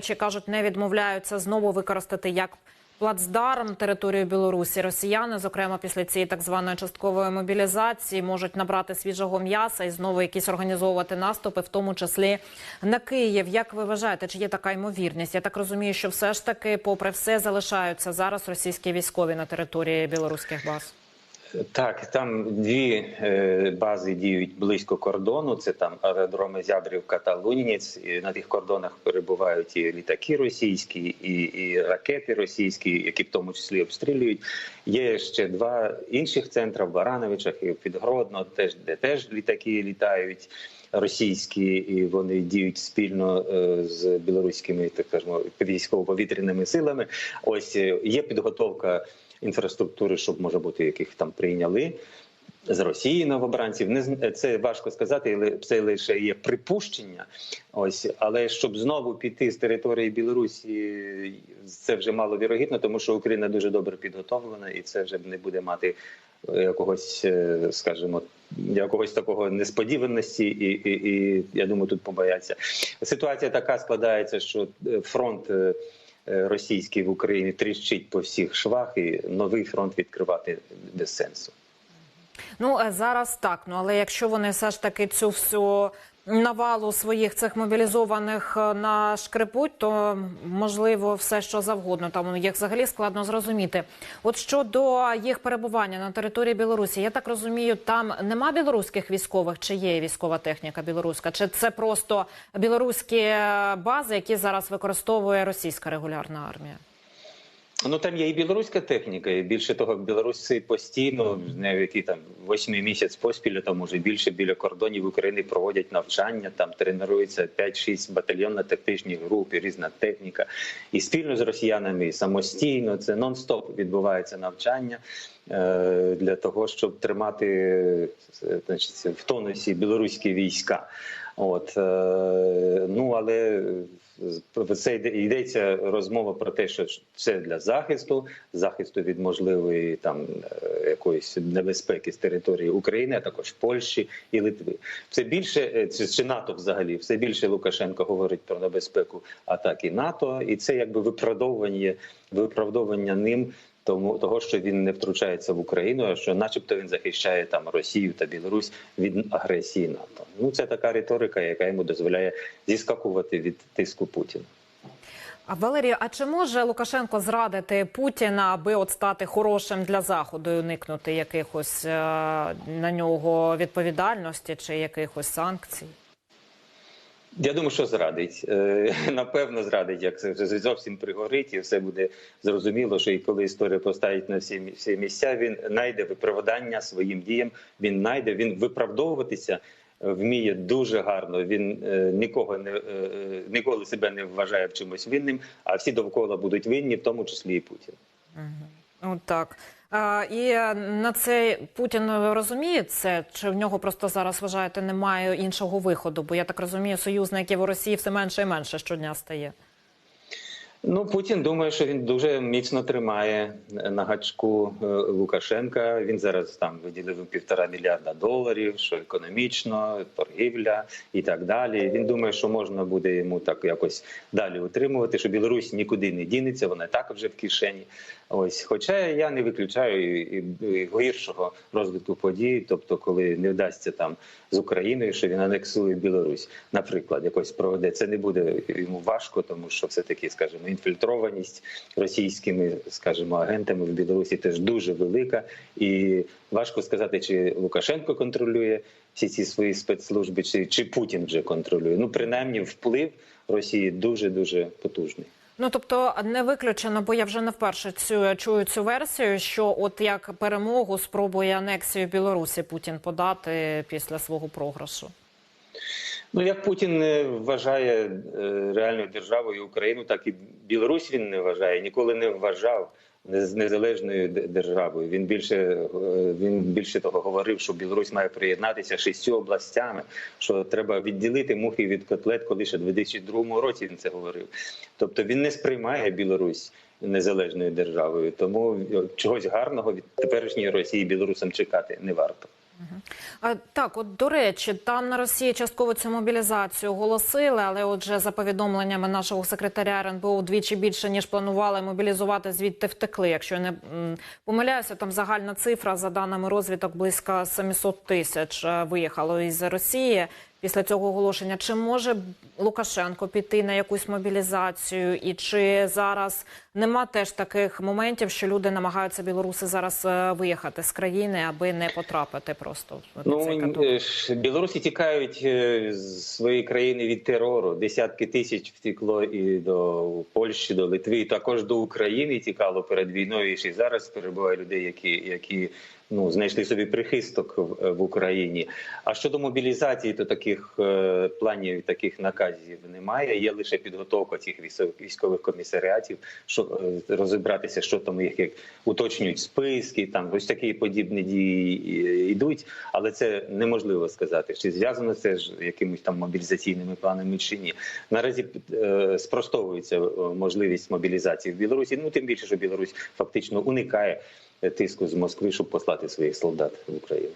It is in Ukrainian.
Чи кажуть, не відмовляються знову використати як плацдарм територію Білорусі. Росіяни, зокрема після цієї так званої часткової мобілізації, можуть набрати свіжого м'яса і знову якісь організовувати наступи, в тому числі на Київ. Як ви вважаєте, чи є така ймовірність? Я так розумію, що все ж таки, попри все, залишаються зараз російські військові на території білоруських баз. Так, там дві е, бази діють близько кордону. Це там аеродроми Зябрівка та Лунінець. На тих кордонах перебувають і літаки російські, і, і ракети російські, які в тому числі обстрілюють. Є ще два інших центри в Барановичах і в Підгородно, теж де теж літаки літають. Російські і вони діють спільно е, з білоруськими так скажемо, військово-повітряними силами. Ось е, є підготовка інфраструктури, щоб може бути яких там прийняли з Росії новобранців. Не це важко сказати, але це лише є припущення. Ось, але щоб знову піти з території Білорусі, це вже маловірогідно, тому що Україна дуже добре підготовлена, і це вже не буде мати е, якогось, е, скажімо, якогось такого несподіваності, і, і, і я думаю, тут побояться. Ситуація така складається, що е, фронт. Е, Російський в Україні тріщить по всіх швах, і новий фронт відкривати без сенсу. Ну зараз так. Ну але якщо вони все ж таки цю всю навалу своїх цих мобілізованих е, нашкрепуть, то можливо все що завгодно. Там їх взагалі складно зрозуміти. От щодо їх перебування на території Білорусі, я так розумію, там нема білоруських військових, чи є військова техніка білоруська, чи це просто білоруські е, бази, які зараз використовує російська регулярна армія. Ну там є і білоруська техніка, і більше того, білоруси постійно, не який там восьмий місяць поспіль, там може більше біля кордонів України проводять навчання. Там тренуються 5-6 батальйонно-тактичних груп, і різна техніка. І спільно з росіянами, і самостійно це нон-стоп відбувається навчання е, для того, щоб тримати е, значить, в тонусі білоруські війська. От е, ну але це йде- йдеться розмова про те, що це для захисту, захисту від можливої там е, якоїсь небезпеки з території України, а також Польщі і Литви. Все більше е, чи НАТО взагалі, все більше Лукашенко говорить про небезпеку атаки НАТО, і це якби виправдовування виправдовування ним. Тому того, що він не втручається в Україну, а що, начебто, він захищає там Росію та Білорусь від агресії НАТО. Ну це така риторика, яка йому дозволяє зіскакувати від тиску Путіна. А Валерію, а чи може Лукашенко зрадити Путіна, аби от стати хорошим для заходу і уникнути якихось е, на нього відповідальності чи якихось санкцій? Я думаю, що зрадить. Е, Напевно, зрадить, як це вже зовсім пригорить, і все буде зрозуміло, що і коли історія поставить на всі, всі місця, він знайде виправдання своїм діям. Він знайде, він виправдовуватися вміє дуже гарно. Він е, нікого не е, ніколи себе не вважає в чимось винним, а всі довкола будуть винні, в тому числі і Путін. От так. А, і на це Путін розуміє це, чи в нього просто зараз вважаєте немає іншого виходу? Бо я так розумію, союзників у Росії все менше і менше щодня стає. Ну, Путін думає, що він дуже міцно тримає на гачку е, Лукашенка. Він зараз там виділив півтора мільярда доларів, що економічно, торгівля і так далі. Він думає, що можна буде йому так якось далі утримувати, що Білорусь нікуди не дінеться, вона так вже в кишені. Ось, хоча я не виключаю і, і, гіршого розвитку подій, тобто, коли не вдасться там з Україною, що він анексує Білорусь, наприклад, якось проведе. Це не буде йому важко, тому що все таки, скажімо, інфільтрованість російськими, скажімо, агентами в Білорусі теж дуже велика, і важко сказати, чи Лукашенко контролює всі ці свої спецслужби, чи, чи Путін вже контролює. Ну, принаймні, вплив Росії дуже дуже потужний. Ну тобто не виключено, бо я вже не вперше цю чую цю версію, що от як перемогу спробує анексію Білорусі Путін подати після свого програшу. Ну, як Путін не вважає е, реальною державою Україну, так і Білорусь він не вважає, ніколи не вважав нез- незалежною державою. Він більше е, він більше того говорив, що Білорусь має приєднатися шістю областями, що треба відділити мухи від котлет, коли ще в 2002 році він це говорив. Тобто він не сприймає Білорусь незалежною державою, тому е, чогось гарного від теперішньої Росії білорусам чекати не варто. Так, от до речі, там на Росії частково цю мобілізацію оголосили, але отже, за повідомленнями нашого секретаря РНБО, вдвічі більше ніж планували мобілізувати, звідти втекли. Якщо я не помиляюся, там загальна цифра за даними розвідок близько 700 тисяч е, виїхало із Росії. Після цього оголошення чи може Лукашенко піти на якусь мобілізацію, і чи зараз нема теж таких моментів, що люди намагаються білоруси зараз е, виїхати з країни, аби не потрапити просто в цей Ну каток? е, білорусі тікають е, з своєї країни від терору. Десятки тисяч втекло і до Польщі, до Литви, і також до України тікало перед війною. І ще зараз перебуває людей, які, які ну знайшли собі прихисток в, в Україні. А щодо мобілізації, то таких е, планів, таких наказів немає. Є лише підготовка цих військових- комісаріатів, що е, розібратися, що там їх як уточнюють списки. Там ось такі подібні дії йдуть, але це неможливо сказати, чи зв'язано це ж якимись там мобілізаційними планами чи ні. Наразі е, спростовується можливість мобілізації в Білорусі. Ну тим більше, що Білорусь фактично уникає тиску з Москви, щоб послати своїх солдат в Україну.